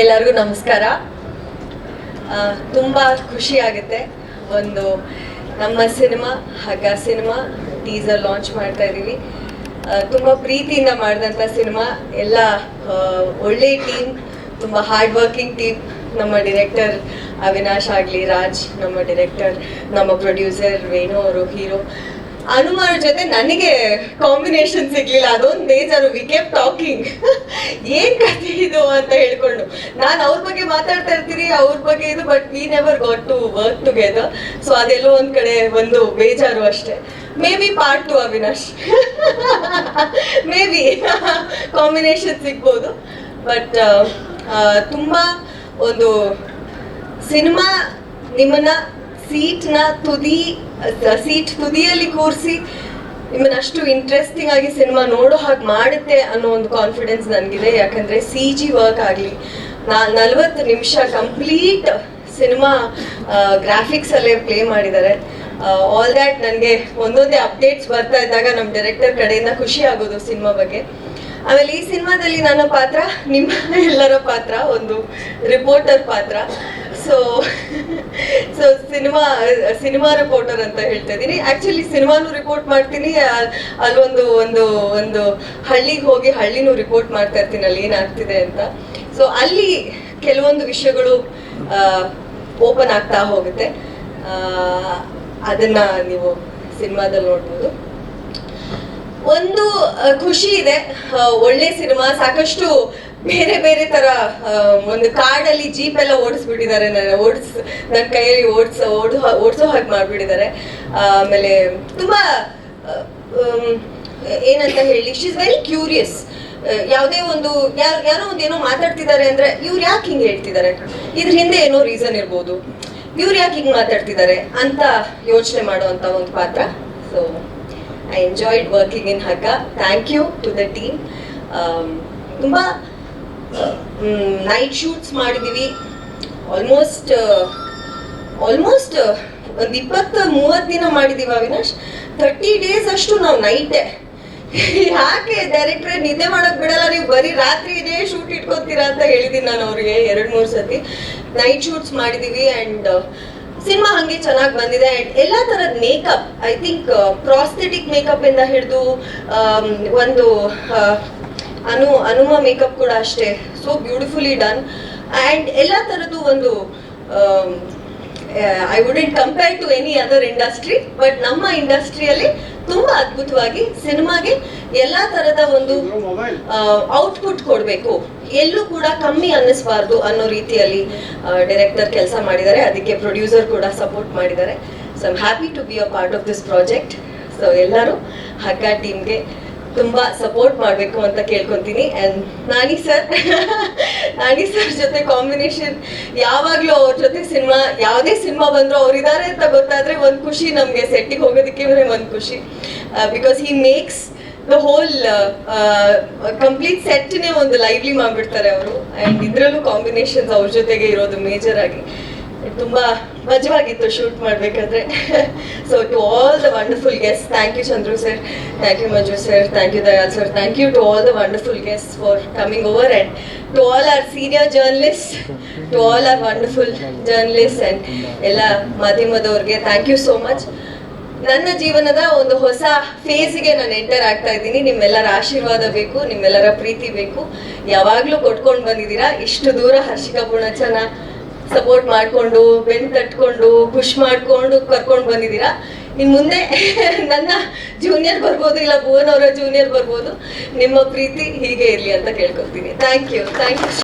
ಎಲ್ಲರಿಗೂ ನಮಸ್ಕಾರ. ತುಂಬ ಖುಷಿ ಆಗುತ್ತೆ ಒಂದು ನಮ್ಮ ಸಿನಿಮಾ ಹಗ್ಗ ಸಿನಿಮಾ ಟೀಸರ್ ಲಾಂಚ್ ಮಾಡ್ತಾ ಇದ್ದೀವಿ. ತುಂಬ ಪ್ರೀತಿಯಿಂದ ಮಾಡಿದಂಥ ಸಿನಿಮಾ. ಎಲ್ಲ ಒಳ್ಳೆ ಟೀಮ್ ತುಂಬ ಹಾರ್ಡ್ ವರ್ಕಿಂಗ್ ಟೀಮ್ ನಮ್ಮ ಡಿರೆಕ್ಟರ್ ಅವಿನಾಶ್ ಆಗಲಿ, ರಾಜ್, ನಮ್ಮ ಡಿರೆಕ್ಟರ್ ನಮ್ಮ ಪ್ರೊಡ್ಯೂಸರ್ ವೇಣು ಅವರು ಹೀರೋ ಹನುಮಾನ್ ಜೊತೆ ನನಗೆ ಕಾಂಬಿನೇಷನ್ ಸಿಗ್ಲಿಲ್ಲ. ಅದೊಂದು ಬೇಜಾರು. ವಿ ಕೆಪ್ ಟಾಕಿಂಗ್ ಏನ್ ಕಥೆ ಇದು ಅಂತ ಹೇಳ್ಕೊಂಡು. ನಾನು ಅವ್ರ ಬಗ್ಗೆ ಮಾತಾಡ್ತಾ ಇರ್ತೀನಿ, ಅವ್ರ ಬಗ್ಗೆ ಇದು but we never got to work together so ಅದೆಲ್ಲೋ ಒಂದ್ ಕಡೆ ಒಂದು ಬೇಜಾರು ಅಷ್ಟೇ. Maybe part two Avinash maybe combination ಸಿಗ್ಬೋದು ಬಟ್ ತುಂಬಾ ಒಂದು ಸಿನಿಮಾ ನಿಮ್ಮನ್ನ ಸೀಟ್ನ ತುದಿ ಸೀಟ್ ತುದಿಯಲ್ಲಿ ಕೂರಿಸಿ, ನಿಮ್ಮನ್ನು ಅಷ್ಟು ಇಂಟ್ರೆಸ್ಟಿಂಗ್ ಆಗಿ ಸಿನಿಮಾ ನೋಡೋ ಹಾಗೆ ಮಾಡುತ್ತೆ ಅನ್ನೋ ಒಂದು ಕಾನ್ಫಿಡೆನ್ಸ್ ನನಗಿದೆ. ಯಾಕಂದ್ರೆ ಸಿ ಜಿ ವರ್ಕ್ ಆಗಲಿ, ನಾ ನಲ್ವತ್ತು ನಿಮಿಷ ಕಂಪ್ಲೀಟ್ ಸಿನಿಮಾ ಗ್ರಾಫಿಕ್ಸ್ ಅಲ್ಲೇ ಪ್ಲೇ ಮಾಡಿದ್ದಾರೆ. ಆಲ್ ದ್ಯಾಟ್ ನನಗೆ ಒಂದೊಂದೇ ಅಪ್ಡೇಟ್ಸ್ ಬರ್ತಾ ಇದ್ದಾಗ ನಮ್ಮ ಡೈರೆಕ್ಟರ್ ಕಡೆಯಿಂದ ಖುಷಿ ಆಗೋದು ಸಿನಿಮಾ ಬಗ್ಗೆ. ಆಮೇಲೆ ಈ ಸಿನಿಮಾದಲ್ಲಿ ನನ್ನ ಪಾತ್ರ, ನಿಮ್ಮ ಎಲ್ಲರ ಪಾತ್ರ, ಒಂದು ರಿಪೋರ್ಟರ್ ಪಾತ್ರ. So so cinema cinema reporter ಅಂತ ಹೇಳ್ತಾ ಇದ್ದೀನಿ. ಆಕ್ಚುಲಿ ಸಿನಿಮಾನು ರಿಪೋರ್ಟ್ ಮಾಡ್ತೀನಿ. ಅಲ್ಲೊಂದು, ಒಂದು ಒಂದು ಹಳ್ಳಿಗೆ ಹೋಗಿ ಹಳ್ಳಿನೂ ರಿಪೋರ್ಟ್ ಮಾಡ್ತಾ ಇರ್ತೀನಿ. ಅಲ್ಲಿ ಏನಾಗ್ತಿದೆ ಅಂತ. ಸೊ ಅಲ್ಲಿ ಕೆಲವೊಂದು ವಿಷಯಗಳು ಓಪನ್ ಆಗ್ತಾ ಹೋಗುತ್ತೆ. ಅದನ್ನ ನೀವು ಸಿನಿಮಾದಲ್ಲಿ ನೋಡ್ಬೋದು. ಒಂದು ಖುಷಿ ಇದೆ. ಒಳ್ಳೆ ಸಿನಿಮಾ ಸಾಕಷ್ಟು ಬೇರೆ ಬೇರೆ ತರ ಒಂದು ಕಾಡಲ್ಲಿ ಜೀಪ್ ಎಲ್ಲ ಓಡಿಸ್ಬಿಟ್ಟಿದ್ದಾರೆ. ನನ್ನ ಓಡಿಸ್ ನನ್ನ ಕೈಯಲ್ಲಿ ಓಡಿಸ, ಓಡ್, ಓಡಿಸೋ ಹಾಗೆ ಮಾಡ್ಬಿಟ್ಟಿದ್ದಾರೆ. ಆಮೇಲೆ ತುಂಬಾ ಏನಂತ ಹೇಳಿ ಇಸ್ ವೆರಿ ಕ್ಯೂರಿಯಸ್ ಯಾವುದೇ ಒಂದು, ಯಾರು, ಯಾರೋ ಒಂದು ಏನೋ ಮಾತಾಡ್ತಿದ್ದಾರೆ ಅಂದ್ರೆ ಇವ್ರು ಯಾಕೆ ಹಿಂಗೆ ಹೇಳ್ತಿದ್ದಾರೆ? ಇದ್ರ ಹಿಂದೆ ಏನೋ ರೀಸನ್ ಇರ್ಬೋದು. ಇವ್ರು ಯಾಕೆ ಹಿಂಗೆ ಮಾತಾಡ್ತಿದ್ದಾರೆ ಅಂತ ಯೋಚನೆ ಮಾಡುವಂತ ಒಂದು ಪಾತ್ರ. So I enjoyed working in Hagga thank you to the team ತುಂಬ ನೈಟ್ ಶೂಟ್ಸ್ ಮಾಡಿದ್ದೀವಿ ಆಲ್ಮೋಸ್ಟ್ ಆಲ್ಮೋಸ್ಟ್ ಒಂದು ಇಪ್ಪತ್ತು ಮೂವತ್ತು ದಿನ ಮಾಡಿದ್ದೀವಿ ಅವಿನಾಶ್. ತರ್ಟಿ ಡೇಸ್ ಅಷ್ಟು ನಾವು ನೈಟೇ ಯಾಕೆ ಡೈರೆಕ್ಟ್ರೆ ನಿದ್ದೆ ಮಾಡಕ್ ಬಿಡಲ್ಲ ನೀವು ಬರೀ ರಾತ್ರಿ ಇದೇ ಶೂಟ್ ಇಟ್ಕೊತೀರಾ ಅಂತ ಹೇಳಿದ್ದೀನಿ ನಾನು ಅವ್ರಿಗೆ ಎರಡು ಮೂರು ಸತಿ ನೈಟ್ ಶೂಟ್ಸ್ ಮಾಡಿದೀವಿ ಅಂಡ್ ಸಿನಿಮಾ ಹಂಗೆ ಚೆನ್ನಾಗಿ ಬಂದಿದೆ ಅಂಡ್ ಎಲ್ಲಾ ತರದ makeup I think prosthetic makeup ಇಂದ ಹಿಡಿದು ಒಂದು ಆ, ಅನು ಅನುಮ ಮೇಕಪ್ ಕೂಡ ಅಷ್ಟೇ. ಸೊ ಬ್ಯೂಟಿಫುಲಿ ಡನ್ ಆ್ಯಂಡ್ ಎಲ್ಲ ಥರದ್ದು ಒಂದು I wouldn't compare to any other industry but ನಮ್ಮ ಇಂಡಸ್ಟ್ರಿಯಲ್ಲಿ ತುಂಬಾ ಅದ್ಭುತವಾಗಿ ಸಿನಿಮಾಗೆ ಎಲ್ಲಾ ತರದ ಒಂದು ಔಟ್ಪುಟ್ ಕೊಡಬೇಕು. ಎಲ್ಲೂ ಕೂಡ ಕಮ್ಮಿ ಅನ್ನಿಸ್ಬಾರ್ದು ಅನ್ನೋ ರೀತಿಯಲ್ಲಿ ಡೈರೆಕ್ಟರ್ ಕೆಲಸ ಮಾಡಿದ್ದಾರೆ. ಅದಕ್ಕೆ ಪ್ರೊಡ್ಯೂಸರ್ ಕೂಡ ಸಪೋರ್ಟ್ ಮಾಡಿದ್ದಾರೆ. So I'm happy to be a part of this project so ಎಲ್ಲರೂ ಹಗ್ಗ ಟೀಮ್ಗೆ ತುಂಬಾ ಸಪೋರ್ಟ್ ಮಾಡಬೇಕು ಅಂತ ಕೇಳ್ಕೊಂತೀನಿ. And Nani sir Nani sir ಜೊತೆ ಕಾಂಬಿನೇಷನ್ ಯಾವಾಗ್ಲೂ ಅವ್ರ ಜೊತೆ ಸಿನಿಮಾ ಯಾವುದೇ ಸಿನಿಮಾ ಬಂದ್ರು ಅವ್ರಿದ್ದಾರೆ ಅಂತ ಗೊತ್ತಾದ್ರೆ ಒಂದ್ ಖುಷಿ ನಮ್ಗೆ ಸೆಟ್ಟಿಗೆ ಹೋಗೋದಕ್ಕೆ ಒಂದ್ ಖುಷಿ. Because he makes the whole complete ಸೆಟ್ನೇ ಒಂದು ಲೈವ್ಲಿ ಮಾಡ್ಬಿಡ್ತಾರೆ ಅವರು. ಅಂಡ್ ಇದ್ರಲ್ಲೂ ಕಾಂಬಿನೇಷನ್ಸ್ ಅವ್ರ ಜೊತೆಗೆ ಇರೋದು ಮೇಜರ್ ಆಗಿ. ತುಂಬಾ ಮಜವಾಗಿತ್ತು ಶೂಟ್ ಮಾಡ್ಬೇಕಾದ್ರೆ. So to all the wonderful guest thank you Chandru sir thank you Manju sir thank you Dayal sir thank you to all the wonderful guest for coming over and to all our senior journalist to all our wonderful journalist and ಎಲ್ಲ ಮಾಧ್ಯಮದವ್ರಿಗೆ thank you so much ನನ್ನ ಜೀವನದ ಒಂದು ಹೊಸ ಫೇಸಿಗೆ ನಾನು enter ಆಗ್ತಾ ಇದ್ದೀನಿ. ನಿಮ್ಮೆಲ್ಲರ ಆಶೀರ್ವಾದ ಬೇಕು, ನಿಮ್ಮೆಲ್ಲರ ಪ್ರೀತಿ ಬೇಕು. ಯಾವಾಗ್ಲೂ ಕೊಟ್ಕೊಂಡು ಬಂದಿದ್ದೀರಾ? ಇಷ್ಟು ದೂರ ಹರ್ಷಿಕಾ ಪೂರ್ಣಚನ. ಸಪೋರ್ಟ್ ಮಾಡ್ಕೊಂಡು ಬೆನ್ ತಟ್ಕೊಂಡು ಖುಷ್ ಮಾಡ್ಕೊಂಡು ಕರ್ಕೊಂಡು ಬಂದಿದ್ದೀರಾ? ಇನ್ ಮುಂದೆ ನನ್ನ ಜೂನಿಯರ್ ಬರ್ಬೋದು ಇಲ್ಲ ಭುವನ್ ಅವರ ಜೂನಿಯರ್ ಬರ್ಬೋದು. ನಿಮ್ಮ ಪ್ರೀತಿ ಹೀಗೆ ಇರ್ಲಿ ಅಂತ ಕೇಳ್ಕೊತೀನಿ ಥ್ಯಾಂಕ್ ಯು ಥ್ಯಾಂಕ್ ಯು